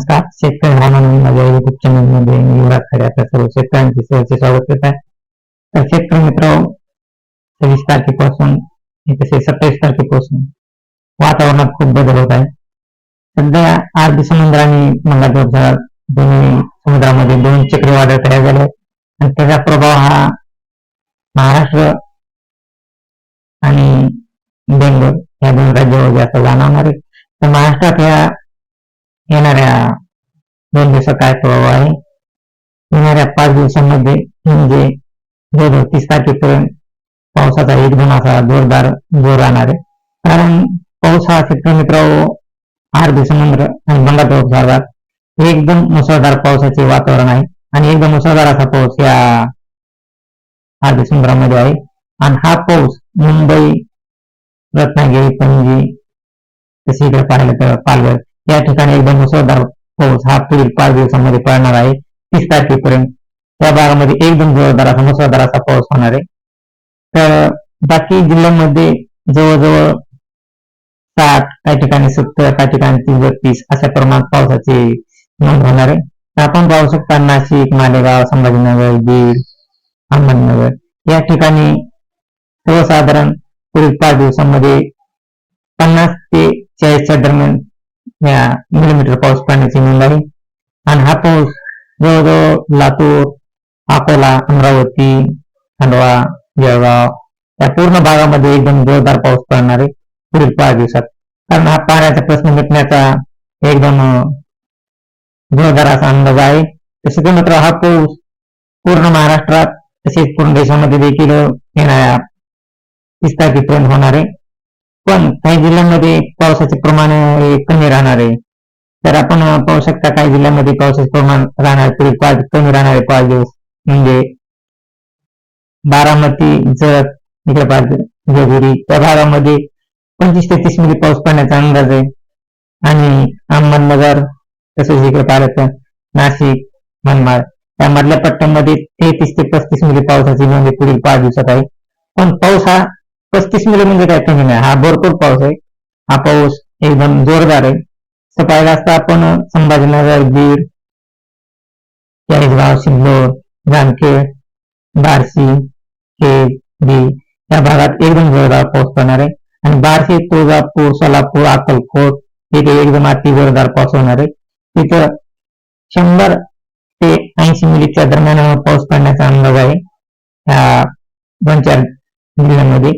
नमस्कार. शेतकरी हवामान माझ्या युट्यूब चॅनलमध्ये युवराज खरे आता सर्व शेतकऱ्यांचे सहर्ष स्वागत करत आहे. तर शेतकरी मित्र सव्वीस तारखेपासून तसे सत्तावीस तारखेपासून वातावरणात खूप बदल होत आहे. सध्या अरबी समुद्र आणि बंगालच्या दोन्ही समुद्रामध्ये दोन चक्रीवादळ तयार झाले आणि त्याचा प्रभाव हा महाराष्ट्र आणि बेंगलोर या दोन राज्यावर जास्त जाणवणार आहे. तर महाराष्ट्रात या येणाऱ्या दोन दिवसात काय प्रभाव आहे? येणाऱ्या पाच दिवसांमध्ये म्हणजे दोन तीस तारखेपर्यंत पावसाचा एक दोन असा जोरदार जोर राहणार आहे. कारण पाऊस हा शेतकरी मित्र आठ समुद्र आणि बंगालच्या उपसागरात एकदम मुसळधार पावसाचे वातावरण आहे आणि एकदम मुसळधार असा पाऊस या आठ समुद्रामध्ये आहे. आणि हा पाऊस मुंबई रत्नागिरी पणजी तसे इकडे पाहिलं तर पालघर या ठिकाणी एकदम मुसळधार पाऊस हा पुढील पाच दिवसांमध्ये पडणार आहे. तीस तारखेपर्यंत त्या भागामध्ये एकदम जोरदार असा मुसळधार असा पाऊस होणार आहे. तर बाकी जिल्ह्यांमध्ये जवळजवळ साठ काही ठिकाणी सत्तर काही ठिकाणी तीस बत्तीस अशा प्रमाणात पावसाची नोंद होणार आहे. तर आपण पाहू शकता नाशिक मालेगाव संभाजीनगर बीड अहमदनगर या ठिकाणी सर्वसाधारण पुढील पाच दिवसांमध्ये पन्नास ते चाळीसच्या दरम्यान मिलीमीटर पाऊस पडण्याची नोंद आहे. आणि हा पाऊस जवळजवळ लातूर अकोला अमरावती खंडवा जळगाव या पूर्ण भागामध्ये एकदम जोरदार पाऊस पडणार आहे पुढील पाच दिवसात. कारण हा पाण्याचा प्रश्न मिटण्याचा एकदम जोरदार असा अंदाज आहे. तसेच ते मात्र हा पाऊस पूर्ण महाराष्ट्रात तसेच पूर्ण देशामध्ये देखील येणाऱ्या तीस तारखेपर्यंत होणार आहे. पण काही जिल्ह्यांमध्ये पावसाचे प्रमाण हे कमी राहणार. आहे तर आपण पाहू शकता काही जिल्ह्यामध्ये पावसाचे प्रमाण राहणार पुढील पाच कमी राहणार आहे पाच दिवस. म्हणजे बारामती जत इकडे पाच जेजुरी त्या भागामध्ये पंचवीस ते तीस मिली पाऊस पडण्याचा अंदाज आहे. आणि अहमदनगर तसेच इकडे पाहिलं तर नाशिक मनमाड त्या मधल्या पट्ट्यामध्ये तेहतीस ते पस्तीस मिली पावसाची नोंद पुढील पाच दिवसात आहे. पण पाऊस हा पस्तीस मिली म्हणजे काय कमी नाही. हा भरपूर पाऊस आहे. हा पाऊस एकदम जोरदार आहे. सकाळी असता आपण संभाजीनगर बीड चाळीसगाव सिल्लोड जामखेड बार्शी केज बी या भागात एकदम जोरदार पाऊस पडणार आहे. आणि बार्शी तुळजापूर सोलापूर अक्कलकोट तिथे एकदम अति जोरदार पाऊस होणार आहे. तिथं शंभर ते ऐंशी मिलीच्या दरम्यान पाऊस पडण्याचा अंदाज आहे. ह्या दोन चार जिल्ह्यांमध्ये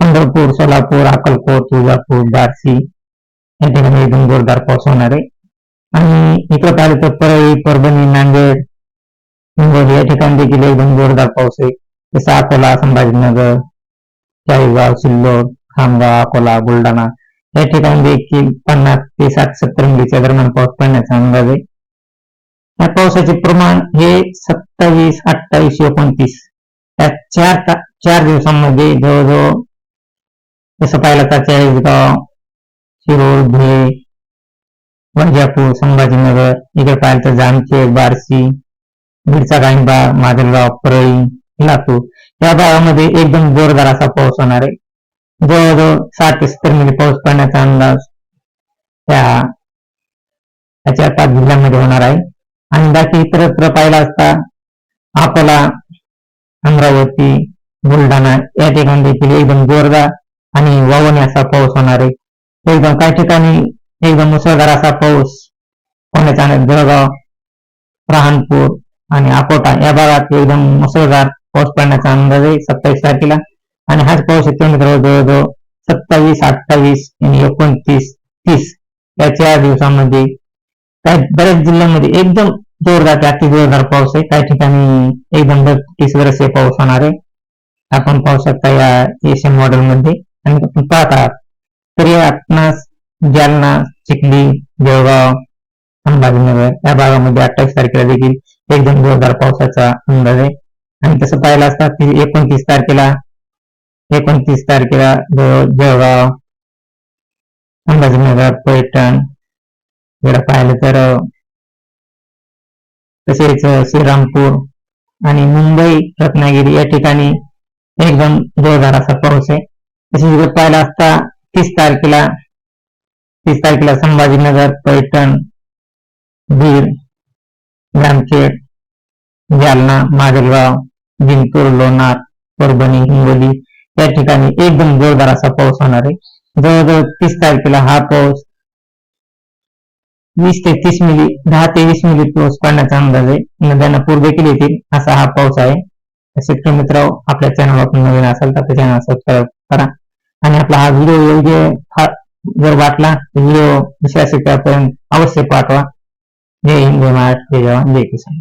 पंढरपूर सोलापूर अक्कलकोट तुळजापूर दारसी या ठिकाणी एकदम जोरदार पाऊस होणार आहे. आणि इकडे पाहिलं तर परळी परभणी नांदेड हिंगोली या ठिकाणी देखील एकदम जोरदार पाऊस आहे. जसं अकोला संभाजीनगर चाळीसगाव सिल्लोड खामगाव अकोला बुलढाणा या ठिकाणी देखील पन्नास ते साठ सत्तर मिलीच्या दरम्यान पाऊस पडण्याचा अंदाज आहे. या पावसाचे प्रमाण हे सत्तावीस अठ्ठावीस एकोणतीस या चार चार दिवसांमध्ये जवळजवळ तसं पाहिलं तर चाळीसगाव शिरोळ धुळे वैजापूर संभाजीनगर इकडे पाहिलं तर जामखेड बारसी बीडचा गांडबा माजलगाव परळी लातूर. या भागामध्ये एकदम जोरदार असा पाऊस होणार आहे. जवळजवळ साठ ते सत्तर मिली पाऊस पडण्याचा अंदाज त्या त्याच्या पाच जिल्ह्यांमध्ये होणार आहे. आणि बाकी इतरत्र पाहिला असता अकोला अमरावती बुलढाणा या ठिकाणी देखील एकदम जोरदार आणि वावणे असा पाऊस होणार आहे. एकदम काही ठिकाणी एकदम मुसळधार असा पाऊस होण्याचा अंदाज जळगाव रहानपूर आणि अकोटा या भागात एकदम मुसळधार पाऊस पडण्याचा अंदाज आहे सत्तावीस तारखेला. आणि हाच पाऊस येतो मित्रांनो जवळजवळ सत्तावीस अठ्ठावीस आणि एकोणतीस तीस या चार दिवसांमध्ये. काही बऱ्याच जिल्ह्यांमध्ये एकदम जोरदार ते अति जोरदार पाऊस आहे. काही ठिकाणी एकदम बत्तीस वर्षीय पाऊस होणार आहे. आपण पाहू शकता या एशियन मॉडेल पाहतात आणि आपण तर या आपणास जालना चिखली जळगाव संभाजीनगर या भागामध्ये अठ्ठावीस तारखेला देखील एकदम जोरदार पावसाचा अंदाज आहे. आणि तसं पाहिलं असता की एकोणतीस तारखेला एकोणतीस तारखेला जळगाव संभाजीनगर पैठण इकडे पाहिलं तर तसेच श्रीरामपूर आणि मुंबई रत्नागिरी या ठिकाणी एकदम जोरदार असा पाऊस आहे. तसेच इकडे पाहिला असता तीस तारखेला तीस तारखेला संभाजीनगर पैठण बीड जामखेड जालना माजलगाव जिंतूर लोणार परभणी हिंगोली या ठिकाणी एकदम जोरदार असा पाऊस होणार आहे. जवळजवळ तीस तारखेला हा पाऊस वीस ते तीस मिली दहा ते वीस मिली पाऊस पडण्याचा अंदाज आहे. नद्यांना पूर देखील येतील असा हा पाऊस आहे. शेतकरी मित्र आपल्या चॅनल आपण नवीन असाल तर चॅनल सबस्क्राईब करा. आणि आपला हा व्हिडिओ योग्य जर वाटला तर व्हिडिओ दुसऱ्या शेतकऱ्यापर्यंत अवश्य पाठवा. जय हिंद जय महाराष्ट्र जय जवान जय किसान.